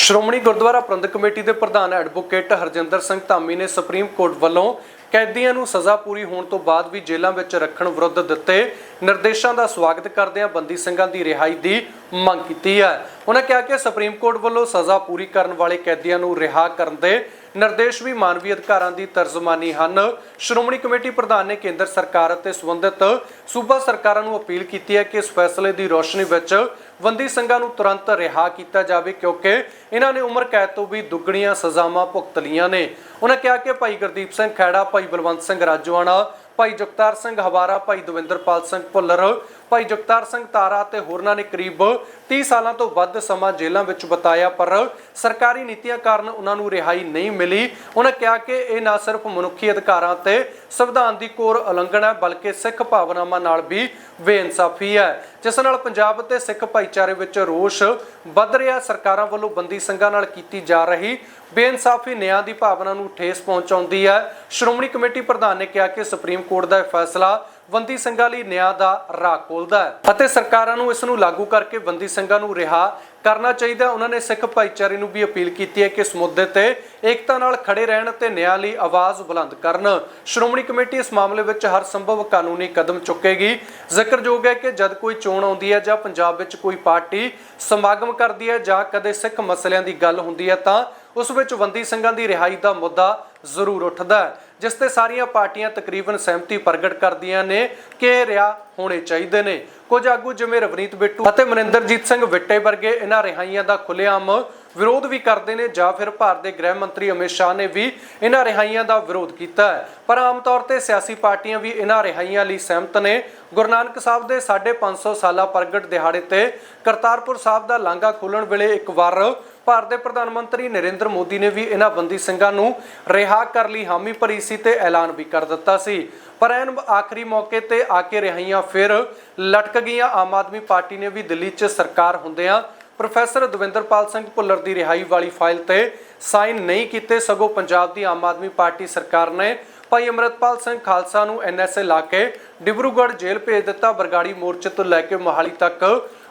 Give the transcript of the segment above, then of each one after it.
ਸ਼੍ਰੋਮਣੀ ਗੁਰਦੁਆਰਾ ਪ੍ਰਬੰਧਕ committee ਦੇ ਪ੍ਰਧਾਨ advocate Harjinder Singh Dhami ਨੇ ਸੁਪਰੀਮ ਕੋਰਟ ਵੱਲੋਂ ਕੈਦੀਆਂ ਨੂੰ ਸਜ਼ਾ ਪੂਰੀ ਹੋਣ ਤੋਂ ਬਾਅਦ ਵੀ ਜੇਲ੍ਹਾਂ ਵਿੱਚ ਰੱਖਣ ਵਿਰੁੱਧ ਦਿੱਤੇ ਨਿਰਦੇਸ਼ਾਂ ਦਾ ਸਵਾਗਤ ਕਰਦਿਆਂ ਬੰਦੀ ਸਿੰਘਾਂ ਦੀ ਰਿਹਾਈ ਦੀ ਮੰਗ ਕੀਤੀ ਹੈ। ਉਹਨਾਂ ਕਿਹਾ ਕਿ ਸੁਪਰੀਮ ਕੋਰਟ ਵੱਲੋਂ ਸਜ਼ਾ ਪੂਰੀ ਕਰਨ ਵਾਲੇ ਕੈਦੀਆਂ ਨੂੰ ਰਿਹਾ ਕਰਨ ਦੇ ਨਿਰਦੇਸ਼ ਵੀ ਮਾਨਵੀ ਅਧਿਕਾਰਾਂ ਦੀ ਤਰਜਮਾਨੀ ਹਨ। ਸ਼੍ਰੋਮਣੀ ਕਮੇਟੀ ਪ੍ਰਧਾਨ ਨੇ ਕੇਂਦਰ ਸਰਕਾਰ ਅਤੇ ਸੰਬੰਧਿਤ ਸੂਬਾ ਸਰਕਾਰਾਂ ਨੂੰ ਅਪੀਲ ਕੀਤੀ ਹੈ ਕਿ ਇਸ ਫੈਸਲੇ ਦੀ ਰੋਸ਼ਨੀ ਵਿੱਚ ਬੰਦੀ ਸਿੰਘਾਂ ਨੂੰ ਤੁਰੰਤ ਰਿਹਾ ਕੀਤਾ ਜਾਵੇ ਕਿਉਂਕਿ ਇਹਨਾਂ ਨੇ ਉਮਰ ਕੈਦ ਤੋਂ ਵੀ ਦੁੱਗਣੀਆਂ ਸਜ਼ਾਵਾਂ ਭੁਗਤ ਲਈਆਂ ਨੇ। ਉਹਨਾਂ ਕਿਹਾ ਕਿ ਭਾਈ ਗੁਰਦੀਪ ਸਿੰਘ ਖੈੜਾ ਭਾਈ ਬਲਵੰਤ ਸਿੰਘ ਰਾਜੋਆਣਾ, ਭਾਈ ਜਗਤਾਰ ਸਿੰਘ ਹਵਾਰਾ, ਭਾਈ ਦਵਿੰਦਰਪਾਲ ਸਿੰਘ ਭੁੱਲਰ ਭਾਈ ਜਗਤਾਰ ਸਿੰਘ ਤਾਰਾ ਅਤੇ ਹੋਰਨਾਂ ਨੇ ਕਰੀਬ 30 ਸਾਲਾਂ ਤੋਂ ਵੱਧ ਸਮਾਂ ਜੇਲ੍ਹਾਂ ਵਿੱਚ ਬਿਤਾਇਆ, ਪਰ ਸਰਕਾਰੀ ਨੀਤੀਆਂ ਕਾਰਨ ਉਹਨਾਂ ਨੂੰ ਰਿਹਾਈ ਨਹੀਂ ਮਿਲੀ। ਉਹਨਾਂ ਕਿਹਾ ਕਿ ਇਹ ਨਾ ਸਿਰਫ ਮਨੁੱਖੀ ਅਧਿਕਾਰਾਂ ਤੇ ਸੰਵਿਧਾਨ ਦੀ ਕੋਰ ਉਲੰਘਣਾ ਹੈ, ਬਲਕਿ ਸਿੱਖ ਭਾਵਨਾਵਾਂ ਨਾਲ ਵੀ ਬੇਇਨਸਾਫੀ ਹੈ, ਜਿਸ ਨਾਲ ਪੰਜਾਬ ਤੇ ਸਿੱਖ ਭਾਈਚਾਰੇ ਵਿੱਚ ਰੋਸ਼ ਵੱਧ ਰਿਹਾ। ਸਰਕਾਰਾਂ ਵੱਲੋਂ ਬੰਦੀ ਸਿੰਘਾਂ ਨਾਲ ਕੀਤੀ ਜਾ ਰਹੀ ਬੇਇਨਸਾਫੀ ਨਿਆਂ ਦੀ ਭਾਵਨਾ ਨੂੰ ਠੇਸ ਪਹੁੰਚਾਉਂਦੀ ਹੈ। ਸ਼੍ਰੋਮਣੀ ਕਮੇਟੀ ਪ੍ਰਧਾਨ ਨੇ ਕਿਹਾ ਕਿ ਸੁਪਰੀਮ ਕੋਰਟ ਦਾ ਇਹ ਫੈਸਲਾ ਬੰਦੀ ਸਿੰਘਾਂ ਲਈ ਨਿਆਂ ਦਾ ਰਾਹ ਖੋਲਦਾ ਹੈ ਅਤੇ ਸਰਕਾਰਾਂ ਨੂੰ ਇਸ ਨੂੰ ਲਾਗੂ ਕਰਕੇ ਬੰਦੀ ਸਿੰਘਾਂ ਨੂੰ ਰਿਹਾ ਕਰਨਾ ਚਾਹੀਦਾ ਉਹਨਾਂ ਨੇ ਸਿੱਖ ਭਾਈਚਾਰੇ ਨੂੰ ਵੀ ਅਪੀਲ ਕੀਤੀ ਹੈ ਕਿ ਇਸ ਮੁੱਦੇ ਤੇ ਏਕਤਾ ਨਾਲ ਖੜੇ ਰਹਿਣ ਤੇ ਨਿਆਂ ਲਈ ਆਵਾਜ਼ ਬੁਲੰਦ ਕਰਨ। ਸ਼੍ਰੋਮਣੀ ਕਮੇਟੀ ਇਸ ਮਾਮਲੇ ਵਿੱਚ ਹਰ ਸੰਭਵ ਕਾਨੂੰਨੀ ਕਦਮ ਚੁੱਕੇਗੀ। ਜ਼ਿਕਰਯੋਗ ਹੈ ਕਿ ਜਦ ਕੋਈ ਚੋਣ ਆਉਂਦੀ ਹੈ ਜਾਂ ਪੰਜਾਬ ਵਿੱਚ ਕੋਈ ਪਾਰਟੀ ਸਮਾਗਮ ਕਰਦੀ ਹੈ ਜਾਂ ਕਦੇ ਸਿੱਖ ਮਸਲਿਆਂ ਦੀ ਗੱਲ ਹੁੰਦੀ ਹੈ ਤਾਂ ਉਸ ਵਿੱਚ ਬੰਦੀ ਸਿੰਘਾਂ ਦੀ ਰਿਹਾਈ ਦਾ ਮੁੱਦਾ ਜ਼ਰੂਰ ਉੱਠਦਾ ਹੈ। ਜਿਸ ਤੇ ਸਾਰੀਆਂ ਪਾਰਟੀਆਂ ਤਕਰੀਬਨ ਸਹਿਮਤੀ ਪ੍ਰਗਟ ਕਰਦੀਆਂ ਨੇ ਕਿ ਇਹ ਰਿਹਾ ਹੋਣੇ ਚਾਹੀਦੇ ਨੇ। ਕੁਝ ਆਗੂ ਜਿਵੇਂ ਰਵਨੀਤ ਬਿੱਟੂ ਅਤੇ ਮਨਿੰਦਰਜੀਤ ਸਿੰਘ ਵਿੱਟੇ ਵਰਗੇ ਇਹਨਾਂ ਰਿਹਾਈਆਂ ਦਾ ਖੁੱਲੇਆਮ ਵਿਰੋਧ ਵੀ ਕਰਦੇ ਨੇ ਜਾਂ ਫਿਰ ਭਾਰਤ ਦੇ ਗ੍ਰਹਿ ਮੰਤਰੀ ਅਮਿਤ ਸ਼ਾਹ ਨੇ ਵੀ ਇਹਨਾਂ ਰਿਹਾਈਆਂ ਦਾ ਵਿਰੋਧ ਕੀਤਾ ਹੈ। ਪਰ ਆਮ ਤੌਰ ਤੇ ਸਿਆਸੀ ਪਾਰਟੀਆਂ ਵੀ ਇਹਨਾਂ ਰਿਹਾਈਆਂ ਲਈ ਸਹਿਮਤ ਨੇ। ਗੁਰੂ ਨਾਨਕ ਸਾਹਿਬ ਦੇ 550 ਸਾਲਾ ਪ੍ਰਗਟ ਦਿਹਾੜੇ ਤੇ ਕਰਤਾਰਪੁਰ ਸਾਹਿਬ ਦਾ ਲਾਂਘਾ ਖੋਲਣ ਵੇਲੇ ਇੱਕ ਵਾਰ ਭਾਰਤ ਦੇ ਪ੍ਰਧਾਨ ਮੰਤਰੀ ਨਰਿੰਦਰ ਮੋਦੀ ਨੇ ਵੀ ਇਹਨਾਂ ਬੰਦੀ ਸਿੰਘਾਂ ਨੂੰ ਰਿਹਾ ਕਰਨ ਲਈ ਹਾਮੀ ਭਰੀ ਸੀ ਤੇ ਐਲਾਨ ਵੀ ਕਰ ਦਿੱਤਾ ਸੀ। ਪਰ ਐਨ ਆਖਰੀ ਮੌਕੇ ਤੇ ਆ ਕੇ ਰਿਹਾਈਆਂ ਫਿਰ ਲਟਕ ਗਈਆਂ ਆਮ ਆਦਮੀ ਪਾਰਟੀ ਨੇ ਵੀ ਦਿੱਲੀ 'ਚ ਸਰਕਾਰ ਹੁੰਦਿਆਂ ਪ੍ਰੋਫੈਸਰ ਦਵਿੰਦਰਪਾਲ ਸਿੰਘ ਭੁੱਲਰ ਦੀ ਰਿਹਾਈ ਵਾਲੀ ਫਾਈਲ ਤੇ ਸਾਈਨ ਨਹੀਂ ਕੀਤੇ। ਸਗੋਂ ਪੰਜਾਬ ਦੀ ਆਮ ਆਦਮੀ ਪਾਰਟੀ ਸਰਕਾਰ ਨੇ ਭਾਈ ਅਮਰਤਪਾਲ ਸਿੰਘ ਖਾਲਸਾ ਨੂੰ ਐਨਐਸਏ ਲਾ ਕੇ ਡਿਬਰੂਗੜ੍ਹ ਜੇਲ੍ਹ ਭੇਜ ਦਿੱਤਾ। ਬਰਗਾੜੀ ਮੋਰਚੇ ਤੋਂ ਲੈ ਕੇ ਮੋਹਾਲੀ ਤੱਕ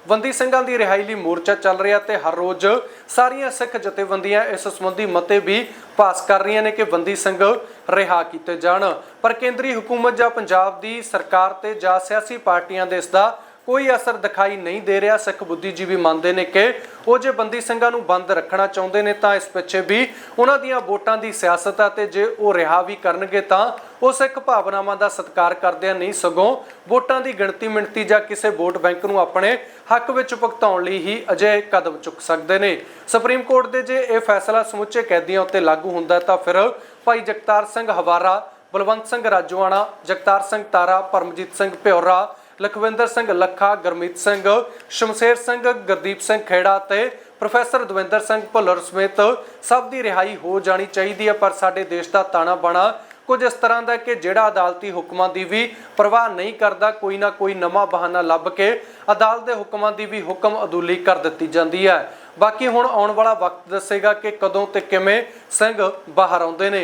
ਬੰਦੀ ਸਿੰਘਾਂ ਦੀ ਰਿਹਾਈ ਲਈ ਮੋਰਚਾ ਚੱਲ ਰਿਹਾ ਤੇ ਹਰ ਰੋਜ਼ ਸਾਰੀਆਂ ਸਿੱਖ ਜਥੇਬੰਦੀਆਂ ਇਸ ਸੰਬੰਧੀ ਮਤੇ ਵੀ ਪਾਸ ਕਰ ਰਹੀਆਂ ਨੇ ਕਿ ਬੰਦੀ ਸਿੰਘ ਰਿਹਾ ਕੀਤੇ ਜਾਣ। ਪਰ ਕੇਂਦਰੀ ਹਕੂਮਤ ਜਾਂ ਪੰਜਾਬ ਦੀ ਸਰਕਾਰ ਤੇ ਜਾਂ ਸਿਆਸੀ ਪਾਰਟੀਆਂ ਦੇ ਇਸ ਦਾ ਕੋਈ ਅਸਰ ਦਿਖਾਈ ਨਹੀਂ ਦੇ ਰਿਹਾ। ਸਿੱਖ ਬੁੱਧੀਜੀਵੀ ਮੰਨਦੇ ਨੇ ਕਿ ਉਹ ਜੇ ਬੰਦੀ ਸਿੰਘਾਂ ਨੂੰ ਬੰਦ ਰੱਖਣਾ ਚਾਹੁੰਦੇ ਨੇ ਤਾਂ ਇਸ ਪਿੱਛੇ ਵੀ ਉਹਨਾਂ ਦੀਆਂ ਵੋਟਾਂ ਦੀ ਸਿਆਸਤ ਹੈ ਤੇ ਜੇ ਉਹ ਰਿਹਾ ਵੀ ਕਰਨਗੇ ਤਾਂ ਉਹ ਸਿੱਖ ਭਾਵਨਾਵਾਂ ਦਾ ਸਤਿਕਾਰ ਕਰਦਿਆਂ ਨਹੀਂ ਸਗੋਂ ਵੋਟਾਂ ਦੀ ਗਿਣਤੀ ਮਿਣਤੀ ਜਾਂ ਕਿਸੇ ਵੋਟ ਬੈਂਕ ਨੂੰ ਆਪਣੇ ਹੱਕ ਵਿੱਚ ਭੁਗਤਾਉਣ ਲਈ ਹੀ ਅਜੇ ਕਦਮ ਚੁੱਕ ਸਕਦੇ ਨੇ। ਸੁਪਰੀਮ ਕੋਰਟ ਦੇ ਜੇ ਇਹ ਫੈਸਲਾ ਸਮੁੱਚੇ ਕੈਦੀਆਂ ਉੱਤੇ ਲਾਗੂ ਹੁੰਦਾ ਤਾਂ ਫਿਰ ਭਾਈ ਜਗਤਾਰ ਸਿੰਘ ਹਵਾਰਾ, ਬਲਵੰਤ ਸਿੰਘ ਰਾਜੋਆਣਾ, ਜਗਤਾਰ ਸਿੰਘ ਤਾਰਾ, ਪਰਮਜੀਤ ਸਿੰਘ ਭਿਓਰਾ ਲਖਵਿੰਦਰ ਸਿੰਘ, ਲੱਖਾ, ਗਰਮੀਤ ਸਿੰਘ, ਸ਼ਮਸ਼ੇਰ ਸਿੰਘ, ਗੁਰਦੀਪ ਸਿੰਘ ਖੇੜਾ ਤੇ ਪ੍ਰੋਫੈਸਰ ਦਵਿੰਦਰ ਸਿੰਘ ਭੁੱਲਰ ਸਮੇਤ ਸਭ ਦੀ ਰਿਹਾਈ ਹੋ ਜਾਣੀ ਚਾਹੀਦੀ ਹੈ, ਪਰ ਸਾਡੇ ਦੇਸ਼ ਦਾ ਤਾਣਾ ਬਾਣਾ ਕੁਝ ਇਸ ਤਰ੍ਹਾਂ ਦਾ ਕਿ ਜਿਹੜਾ ਅਦਾਲਤੀ ਹੁਕਮਾਂ ਦੀ ਵੀ ਪਰਵਾਹ ਨਹੀਂ ਕਰਦਾ, ਕੋਈ ਨਾ ਕੋਈ ਨਵਾਂ ਬਹਾਨਾ ਲੱਭ ਕੇ ਅਦਾਲਤ ਦੇ ਹੁਕਮਾਂ ਦੀ ਵੀ ਹੁਕਮ ਅਦੂਲੀ ਕਰ ਦਿੱਤੀ ਜਾਂਦੀ ਹੈ। ਬਾਕੀ ਹੁਣ ਆਉਣ ਵਾਲਾ ਵਕਤ ਦੱਸੇਗਾ ਕਿ ਕਦੋਂ ਤੇ ਕਿਵੇਂ ਸਿੰਘ ਬਾਹਰ ਆਉਂਦੇ ਨੇ।